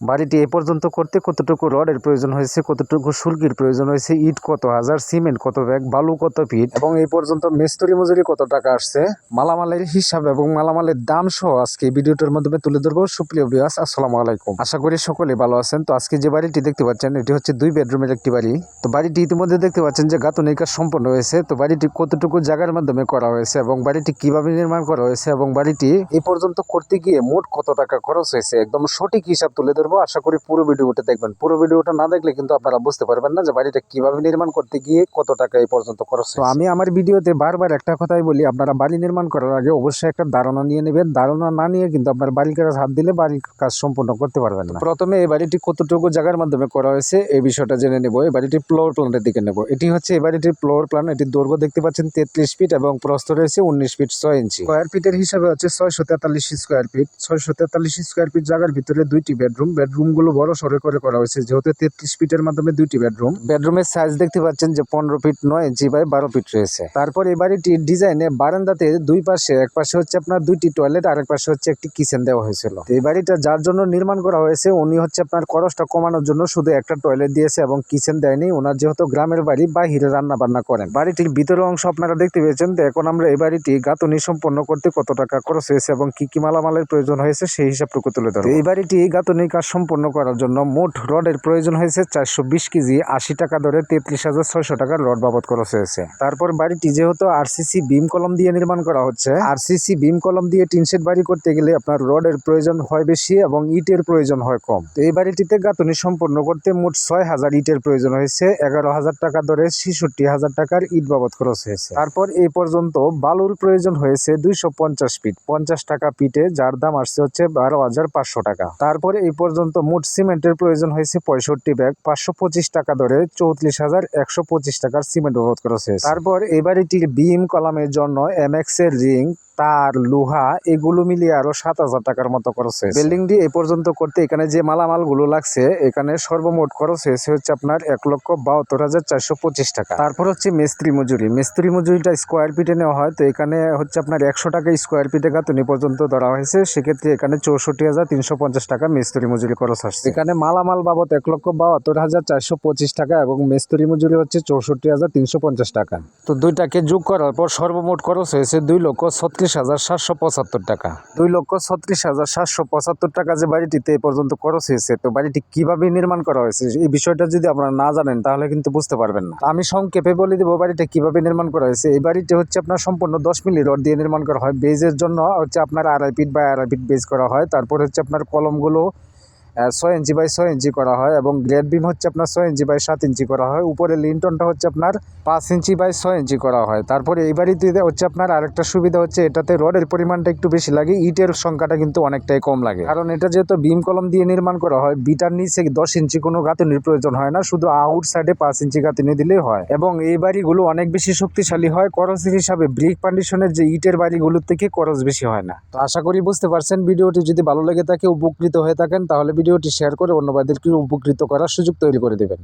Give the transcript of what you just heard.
বাড়িটি এ পর্যন্ত করতে কতটুকু রডের প্রয়োজন হয়েছে, কতটুকু সুরকির প্রয়োজন হয়েছে, ইট কত হাজার, সিমেন্ট কত ব্যাগ, বালু কত ফিট এবং এই পর্যন্ত মিস্ত্রি মজুরি কত টাকা আসছে, মালামালের হিসাব এবং মালামালের দাম সহ আজকে ভিডিওটার মাধ্যমে তুলে ধরবো। সুপ্রিয় বিয়াস আসসালামু আলাইকুম। আশা করি সকলে ভালো আছেন। তো আজকে যে বাড়িটি দেখতে পাচ্ছেন, এটি হচ্ছে দুই বেডরুমের একটি বাড়ি। তো বাড়িটি ইতিমধ্যে দেখতে পাচ্ছেন যে গাঁথনির কাজ সম্পন্ন হয়েছে। তো বাড়িটি কতটুকু জায়গার মাধ্যমে করা হয়েছে এবং বাড়িটি কীভাবে নির্মাণ করা হয়েছে এবং বাড়িটি এ পর্যন্ত করতে গিয়ে মোট কত টাকা খরচ হয়েছে, একদম সঠিক হিসাব তুলে ধরবো আশা করি পুরো ভিডিওটা দেখবেন। পুরো ভিডিওটা না দেখলে কিন্তু আপনারা বুঝতে পারবেন না যে বাড়িটা কীভাবে নির্মাণ করতে গিয়ে কত টাকা এই পর্যন্ত খরচ তো আমি আমার ভিডিওতে বারবার একটা কথাই বলি আপনারা বাড়ি নির্মাণ করার আগে অবশ্যই একটা ধারণা নিয়ে নেবেন। ধারণা না নিয়ে কিন্তু আপনার বাড়ির কাজ হাত দিলে বাড়ির কাজ সম্পূর্ণ করতে পারবেন না। প্রথমে এই বাড়িটি কতটুকু জায়গার মাধ্যমে করা হয়েছে এই বিষয়টা জেনে নেব। এই বাড়িটির ফ্লোর প্ল্যানের দিকে নেব। এটি হচ্ছে এই বাড়িটির ফ্লোর প্ল্যান এটির দৈর্ঘ্য দেখতে পাচ্ছেন তেত্রিশ ফিট এবং প্রস্থ রয়েছে উনিশ ফিট ছয় ইঞ্চি। স্কোয়ার ফিটের হিসাবে হচ্ছে ছয়শো তেতাল্লিশ স্কোয়ার ফিট ছয়শো তেতাল্লিশ স্কোয়ার ফিট জায়গার ভিতরে দুইটি বেডরুম বেডরুমগুলো বড় সরে করে করা হয়েছে যেহেতু তেত্রিশ ফিটের মাধ্যমে দুইটি বেডরুম। বেডরুমের সাইজ দেখতে পাচ্ছেন যে পনেরো ফিট নয় ইঞ্চি বাই বারো ফিট রয়েছে। তারপর এই বাড়িটির ডিজাইনে বারান্দাতে দুই পাশে এক পাশে হচ্ছে আপনার দুইটি টয়লেট আর এক পাশে হচ্ছে একটি কিচেন দেওয়া হয়েছিল। এই বাড়িটা যার জন্য নির্মাণ করা হয়েছে উনি হচ্ছে আপনার খরচটা কমানোর জন্য শুধু একটা টয়লেট দিয়েছে এবং কিচেন দেয়নি। ওনার যেহেতু গ্রামের বাড়ি বাহিরে রান্না বান্না করেন। বাড়িটির ভিতরের অংশ আপনারা দেখতে পেয়েছেন তো এখন আমরা এই বাড়িটি গাঁথনি সম্পন্ন করতে কত টাকা খরচ হয়েছে এবং কি কি মালামালের প্রয়োজন হয়েছে সেই হিসাবটুকু তুলে ধরো এই বাড়িটি গাঁথনি কাজ সম্পন্ন করার জন্য মোট রডের প্রয়োজন হয়েছে চারশো বিশ কেজি, আশি টাকা দরে তেত্রিশ হাজার ছয়শো টাকার রড বাবদ খরচ হয়েছে। তারপর বাড়িটি যেহেতু আরসিসি বিম কলম দিয়ে নির্মাণ করা হচ্ছে, আরসিসি বিম কলম দিয়ে টিনশেড বাড়ি করতে গেলে আপনার রডের প্রয়োজন হয় বেশি এবং ইটের প্রয়োজন হয় কম। তো এই বাড়িটিতে গাঁথনি সম্পন্ন করতে মোট ছয় হাজার ইটের প্রয়োজন হয়েছে, এগারো হাজার টাকা দরে ছেষট্টি হাজার টাকার ইট বাবদ খরচ হয়েছে। তারপর এই পর্যন্ত বালুর প্রয়োজন হয়েছে দুইশো পঞ্চাশ ফিট, পঞ্চাশ টাকা পিটে যার দাম আসছে হচ্ছে বারো হাজার পাঁচশো টাকা। তারপরে এই পর্যন্ত মোট সিমেন্টের প্রয়োজন হয়েছে পঁয়ষট্টি ব্যাগ, পাঁচশো পঁচিশ টাকা ধরে চৌত্রিশ হাজার একশো পঁচিশ টাকার সিমেন্ট বাবদ করা হয়েছে। তারপর এই বাড়িটির বিম কলামের জন্য এম এর রিং তার লোহা এগুলো মিলিয়ে আরও সাত হাজার টাকার মতো খরচ হয়েছে। বিল্ডিংটি এই পর্যন্ত করতে এখানে যে মালামালগুলো লাগছে, এখানে সর্বমোট খরচ হয়েছে হচ্ছে আপনার এক লক্ষ বাহাত্তর হাজার চারশো পঁচিশ টাকা। তারপর হচ্ছে মিস্ত্রি মজুরি। মিস্ত্রি মজুরিটা স্কোয়ার ফিটে নেওয়া হয়, তো এখানে হচ্ছে আপনার একশো টাকা স্কোয়ার ফিটে গাঁথনি পর্যন্ত ধরা হয়েছে। সেক্ষেত্রে এখানে চৌষট্টি হাজার তিনশো পঞ্চাশ টাকা মিস্ত্রি মজুরি খরচ আসছে। এখানে মালামাল বাবদ এক লক্ষ বাহাত্তর হাজার চারশো পঁচিশ টাকা এবং মিস্ত্রি মজুরি হচ্ছে চৌষট্টি হাজার তিনশো পঞ্চাশ টাকা। তো দুইটাকে যোগ করার পর সর্বমোট খরচ হয়েছে দুই লক্ষ ছত্রিশ হাজার সাতশো পঁচাত্তর টাকা। দুই লক্ষ ছত্রিশ হাজার সাতশো পঁচাত্তর টাকা যে বাড়িটিতে এ পর্যন্ত খরচ হয়েছে, তো বাড়িটি কীভাবে নির্মাণ করা হয়েছে এই বিষয়টা যদি আপনারা না জানেন, তাহলে কিন্তু বুঝতে পারবেন না। আমি সংক্ষেপে বলে দেবো বাড়িটা কীভাবে নির্মাণ করা হয়েছে। এই বাড়িটি হচ্ছে আপনার সম্পূর্ণ দশ মিলি রড দিয়ে নির্মাণ করা হয়। বেজের জন্য হচ্ছে আপনার আড়াই ফিট বা আড়াই ফিট বেজ করা হয়। তারপর হচ্ছে আপনার কলমগুলো ছয় ইঞ্চি বাই ছয় ইঞ্চি করা হয় এবং গ্রেড বিম হচ্ছে আপনার ছয় ইঞ্চি বাই সাত ইঞ্চি করা হয়। উপরে লিন্টনটা হচ্ছে আপনার পাঁচ ইঞ্চি বাই ছয় ইঞ্চি করা হয়। তারপরে এই বাড়িতে হচ্ছে আপনার আরেকটা সুবিধা হচ্ছে এটাতে রডের পরিমাণটা একটু বেশি লাগে, ইটের সংখ্যাটা কিন্তু অনেকটাই কম লাগে। কারণ এটা যেহেতু বিম কলম দিয়ে নির্মাণ করা হয়, বিটার নিচে দশ ইঞ্চি কোনো গাঁথনির প্রয়োজন হয় না, শুধু আউট সাইডে পাঁচ ইঞ্চি গাঁথনি দিলেই হয়। এবং এই বাড়িগুলো অনেক বেশি শক্তিশালী হয় করসের হিসাবে ব্রিক পান্ডিশনের যে ইটের বাড়িগুলোর থেকে করস বেশি হয় না। তো আশা করি বুঝতে পারছেন, ভিডিওটি যদি ভালো লেগে থাকে, উপকৃত হয়ে থাকেন, তাহলে ভিডিওটি শেয়ার করে অন্য বাড়িদেরকে উপকৃত করার সুযোগ তৈরি করে দেবেন।